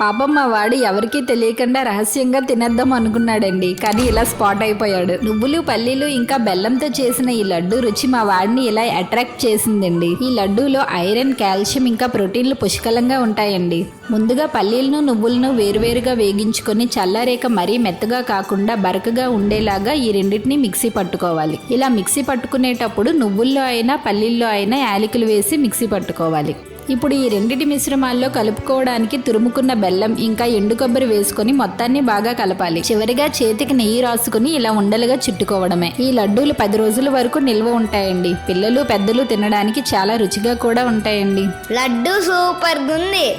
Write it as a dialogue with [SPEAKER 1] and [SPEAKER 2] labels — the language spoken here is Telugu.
[SPEAKER 1] పాపం మా వాడు ఎవరికీ తెలియకుండా రహస్యంగా తినేద్దాం అనుకున్నాడండి. కానీ ఇలా స్పాట్ అయిపోయాడు. నువ్వులు పల్లీలు ఇంకా బెల్లంతో చేసిన ఈ లడ్డు రుచి మా వాడిని ఇలా అట్రాక్ట్ చేసిందండి. ఈ లడ్డూలో ఐరన్ కాల్షియం ఇంకా ప్రోటీన్లు పుష్కలంగా ఉంటాయండి. ముందుగా పల్లీలను నువ్వులను వేరువేరుగా వేగించుకొని చల్లారేక మరీ మెత్తగా కాకుండా బరకగా ఉండేలాగా ఈ రెండింటిని మిక్సీ పట్టుకోవాలి. ఇలా మిక్సీ పట్టుకునేటప్పుడు నువ్వుల్లో అయినా పల్లీల్లో అయినా యాలకులు వేసి మిక్సీ పట్టుకోవాలి. ఇప్పుడు ఈ రెండిటి మిశ్రమాల్లో కలుపుకోవడానికి తురుముకున్న బెల్లం ఇంకా ఎండు కొబ్బరి వేసుకొని మొత్తాన్ని బాగా కలపాలి. చివరిగా చేతికి నెయ్యి రాసుకుని ఇలా ఉండలుగా చుట్టుకోవడమే. ఈ లడ్డూలు పది రోజుల వరకు నిల్వ ఉంటాయండి. పిల్లలు పెద్దలు తినడానికి చాలా రుచిగా కూడా ఉంటాయండి.
[SPEAKER 2] లడ్డు సూపర్ ఉంది